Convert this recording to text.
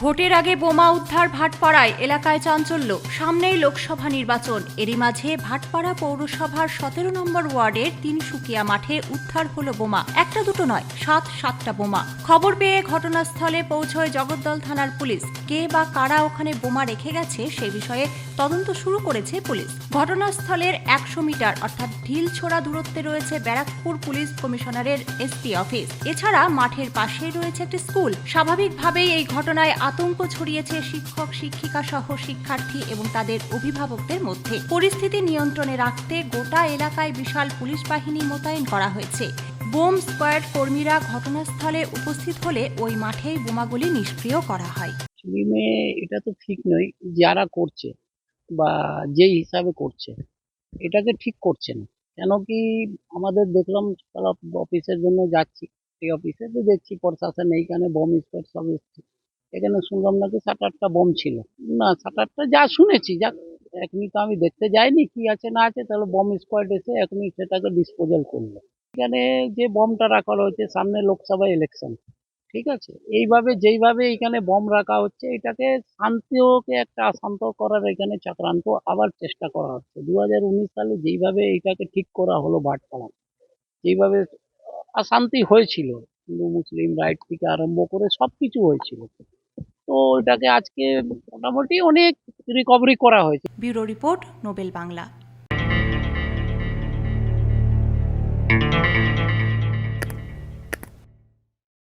ভোটের আগে বোমা উদ্ধার ভাটপাড়ায় এলাকায় চাঞ্চল্য, সামনেই লোকসভা নির্বাচন। এরই মাঝে ভাটপাড়া পৌরসভার সতেরো নম্বর ওয়ার্ডের তিনসুকিয়া মাঠে উদ্ধার হলো বোমা। একটা দুটো নয়, সাত সাতটা বোমা। খবর পেয়ে ঘটনাস্থলে পৌঁছয় জগদ্দল থানার পুলিশ। কে বা কারা ওখানে বোমা রেখে গেছে সে বিষয়ে তদন্ত শুরু করেছে পুলিশ। ঘটনাস্থলের একশো মিটার, অর্থাৎ ঢিল ছোড়া দূরত্বে রয়েছে ব্যারাকপুর পুলিশ কমিশনারের এসপি অফিস। এছাড়া মাঠের পাশেই রয়েছে একটি স্কুল। স্বাভাবিকভাবেই এই ঘটনায় আতঙ্ক ছড়িয়েছে শিক্ষক, শিক্ষিকা সহ শিক্ষার্থী এবং তাদের অভিভাবকদের মধ্যে। পরিস্থিতি নিয়ন্ত্রণে রাখতে গোটা এলাকায় বিশাল পুলিশ বাহিনী মোতায়েন করা হয়েছে। বোম স্কোয়াড কর্মীরা ঘটনাস্থলে উপস্থিত হলে ওই মাঠেই বোমাগুলি নিষ্ক্রিয় করা হয়। এটা তো ঠিক নয়, যারা করছে বা যেই হিসাবে করছে, এটাকে ঠিক করছে না। কেন কি আমাদের দেখলাম অফিসের জন্য যাচ্ছি, এই অফিসে তো দেখছি প্রশাসন এইখানে বোম স্কোয়াড সব এখানে শুনলাম নাকি সাত আটটা বম ছিল। না সাত আটটা যা শুনেছি, যা এখনই তো আমি দেখতে যাইনি কি আছে না আছে, তাহলে বম স্কোয়াড এসে এখনই সেটাকে ডিসপোজাল করল। এখানে যে বমটা রাখা হয়েছে সামনে লোকসভা ইলেকশন ঠিক আছে? এইভাবে, যেইভাবে এখানে বম রাখা হচ্ছে, এটাকে শান্তিকে একটা অশান্ত করার এখানে চক্রান্ত আবার চেষ্টা করা হচ্ছে। দু হাজার উনিশ সালে যেইভাবে এটাকে ঠিক করা হলো ভাটপাড়া যেইভাবে অশান্তি হয়েছিল, হিন্দু, মুসলিম রাইট থেকে আরম্ভ করে সব কিছু হয়েছিল। তো এটাকে আজকে মোটামুটি অনেক রিকভারি করা হয়েছে। Bureau report Nobel Bangla.